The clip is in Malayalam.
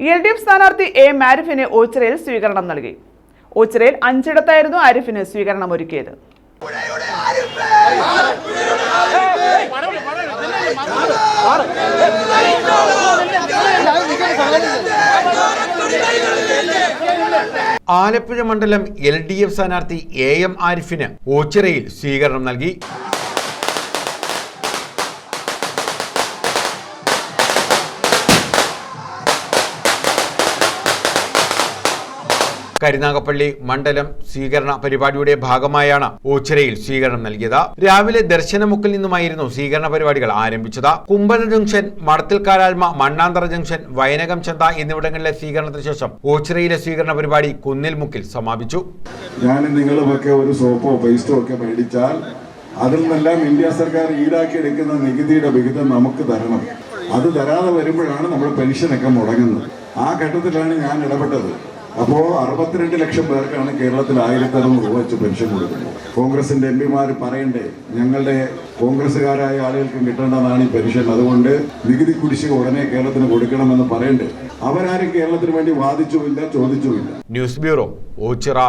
എൽ ഡി എഫ് സ്ഥാനാർത്ഥി എ മാരിഫിന് ഓച്ചിറയിൽ സ്വീകരണം നൽകി. ഓച്ചിറയിൽ അഞ്ചിടത്തായിരുന്നു ആരിഫിന് സ്വീകരണം ഒരുക്കിയത്. ആലപ്പുഴ മണ്ഡലം എൽ ഡി എഫ് സ്ഥാനാർത്ഥി എ എം ആരിഫിന് ഓച്ചിറയിൽ സ്വീകരണം നൽകി. കരുനാഗപ്പള്ളി മണ്ഡലം സ്വീകരണ പരിപാടിയുടെ ഭാഗമായാണ് ഓച്ചിറയിൽ സ്വീകരണം നൽകിയത്. രാവിലെ ദർശനമുക്കിൽ നിന്നുമായിരുന്നു സ്വീകരണ പരിപാടികൾ ആരംഭിച്ചത്. കുമ്പന ജംഗ്ഷൻ മടത്തിൽക്കാരാൽമ മണ്ണാന്തര ജംഗ്ഷൻ വയനകം ചന്ത എന്നിവിടങ്ങളിലെ സ്വീകരണത്തിന് ശേഷം ഓച്ചിറയിലെ സ്വീകരണ പരിപാടി കുന്നിൽ മുക്കിൽ സമാപിച്ചു. ഞാൻ നിങ്ങളുമൊക്കെ ഒരു സോപ്പോ പേസ്റ്റോ ഒക്കെ മേടിച്ചാൽ അതിൽ നിന്നെല്ലാം ഇന്ത്യ സർക്കാർ ഈടാക്കി എടുക്കുന്ന നികുതിയുടെ വിഹിതം നമുക്ക് തരണം. അത് തരാതെ വരുമ്പോഴാണ് നമ്മൾ പെൻഷനൊക്കെ മുടങ്ങുന്നത്. ആ ഘട്ടത്തിലാണ് ഞാൻ ഇടപെട്ടത്. അപ്പോൾ അറുപത്തിരണ്ട് ലക്ഷം പേർക്കാണ് കേരളത്തിൽ ആയിരത്തി അറുന്നൂറ് രൂപ വെച്ച് പെൻഷൻ കൊടുക്കുന്നത്. കോൺഗ്രസിന്റെ എം പിമാർ പറയണ്ടേ ഞങ്ങളുടെ കോൺഗ്രസ്സുകാരായ ആളുകൾക്കും കിട്ടേണ്ടതാണ് ഈ പെൻഷൻ. അതുകൊണ്ട് നികുതി കുടിശ്ശിക ഉടനെ കേരളത്തിന് കൊടുക്കണമെന്ന് പറയണ്ടേ. അവരാരും കേരളത്തിന് വേണ്ടി വാദിച്ചുമില്ല ചോദിച്ചുമില്ല. News bureau Ochira.